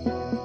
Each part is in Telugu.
ఉన్నాయి రండి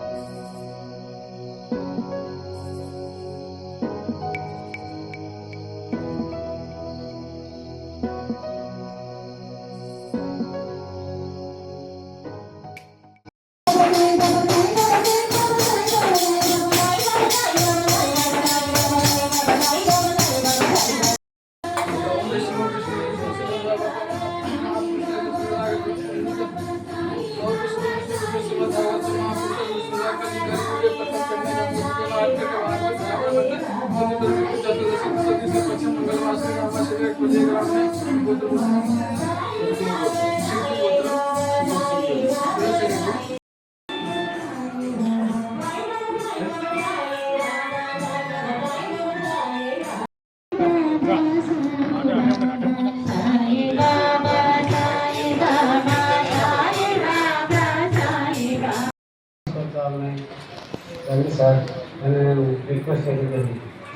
సార్. నేను రిక్వెస్ట్ చేయడం సార్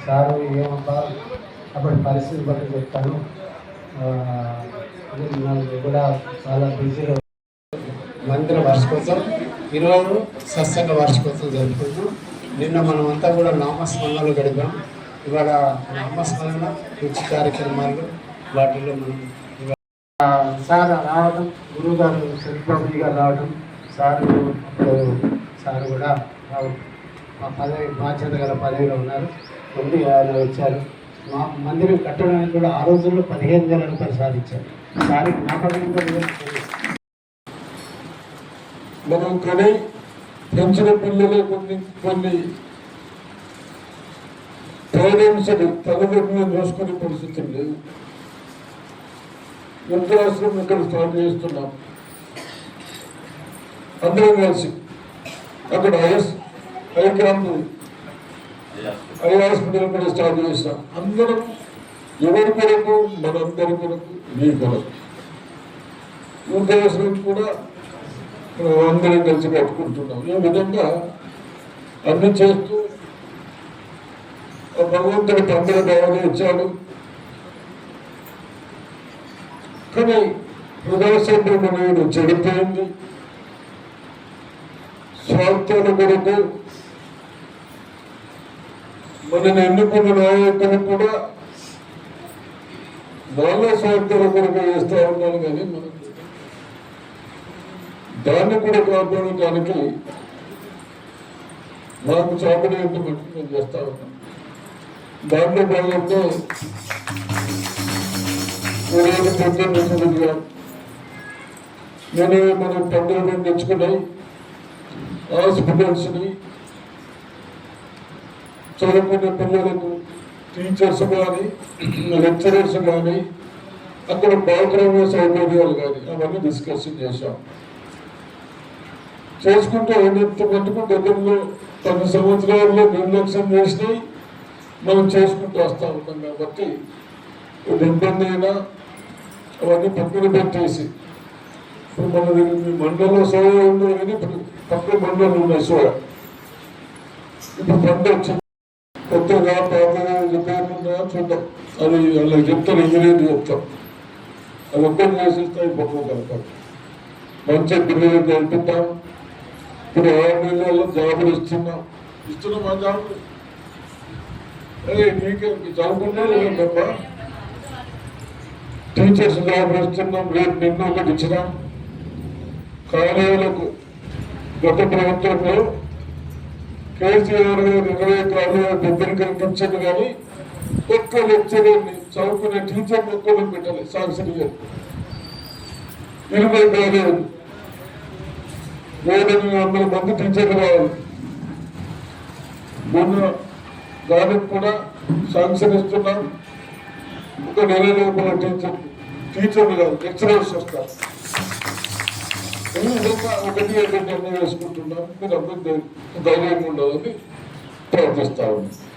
సారు ఏమబ్బా అప్పటి పరిస్థితి బట్టి చెప్తాను. కూడా చాలా బిజీగా మందిర వార్షికోత్సవం ఈరోజు సత్సంగ వార్షికోత్సవం జరుపుకుంటాం నిన్న మనమంతా కూడా నామస్మరణలు గడిపాం. ఇవాళ నామస్మరణ రుచి కార్యక్రమాలు వాటిలో మనం సార్ రావడం గురువు గారు శరత్బాబుజీ గారు రావడం సార్ సార్ కూడా మా పదవి బాధ్యత గల పదవిలో ఉన్నారు. ఉంది ఆయన వచ్చారు. మా మందిరం కట్టడానికి కూడా ఆ రోజుల్లో పదిహేను వేల రూపాయలు సాధించారు దానికి జ్ఞాపకం మనం కని పెంచిన పిల్లలు కొన్ని కొన్ని పేరెంట్స్ తల్లిదండ్రులను చూసుకునే పరిస్థితి లేదు వృద్ధాశ్రమం ఇక్కడ స్టార్ట్ చేస్తున్నాం. అందరం కలిసి అక్కడ ఐఎస్ ఐ క్యాంప్ హాస్పిటల్ కూడా స్టార్ట్ చేస్తాం అందరం ఎవరి కొరకు? మనందరి కొరకు మీ కొరకు. వృద్ధాశ్రమం కూడా అందరం కలిసి కట్టుకుంటున్నాం. ఈ విధంగా అన్ని చేస్తూ భగవంతుడి పండుగ భావన ఇచ్చాడు కానీ హృదయసంద్రం అనేది చెడిపోయింది. స్వార్థాల కొరకు మనని ఎన్నుకున్న నాయకులు కూడా వాళ్ళ స్వార్థాల కొరకు వేస్తూ ఉన్నాను కానీ మనం దాన్ని కూడా కాపాడటానికి మాకు చాకరీ మట్టి మేము చేస్తా ఉన్నాం? దాంట్లో భాగంగా ఈరోజు పొద్దున్న నేను మనం పండుగ తెచ్చుకున్నాయి హాస్పిటల్స్ని చదువుకునే పిల్లలకు టీచర్స్ కానీ లెక్చరర్స్ కానీ అక్కడ బాత్రూమ్ సౌకర్యాలు కానీ అవన్నీ డిస్కషన్ చేశాం. చేసుకుంటూ ఎంత మటుకు గతంలో పది సంవత్సరాల్లో నిర్లక్ష్యం చేసి మనం చేసుకుంటూ వస్తూ ఉంటాం కాబట్టి ఇబ్బంది అయినా అవన్నీ పక్కన పెట్టేసి ఇప్పుడు మన మండలంలో సోయ ఉంది కానీ ఇప్పుడు పక్కన మండలం ఉన్నాయి సోయ. ఇప్పుడు పంట వచ్చింది కొత్తగా పాతగా చెప్పేయకుండా చూద్దాం. అది వాళ్ళకి చెప్తాను ఇంజనీర్లు చెప్తాం. అది ఒక్కటి చేసేస్తాయి పక్కన కలపాలి మంచి పిల్లలు కలుపుతాం ఇప్పుడు ఆరు నెలల్లో జాబులు ఇస్తున్నాం. ఇస్తున్నాం మా జాబులు. అరే నీకే చదువుకున్నా లేదమ్మా టీచర్స్ జాబులు ఇస్తున్నాం. రేపు నిన్న ఒకటి ఇచ్చినాం. కాలేజీలకు గత ప్రభుత్వంలో కేసీఆర్ గారు ఇరవై కాలేజీల దగ్గర కనిపించదు కానీ ఒక్క లెక్చరర్ని చదువుకునే టీచర్ ఒక్కరు పెట్టాలి సాక్షి గారు. ఇరవై కాలేజీలు మూడు వందల మంది టీచర్లు కావాలి మొన్న దానికి కూడా శాంక్షన్ ఇస్తున్నాం. ఒక నెల లోపల టీచర్ టీచర్లు కాదు లెక్చరర్స్ వస్తారు ఒకటి ఒకటి అన్ని వేసుకుంటున్నాం మీరు అందరూ ధైర్యంగా ఉండాలని ప్రార్థిస్తా ఉన్నాం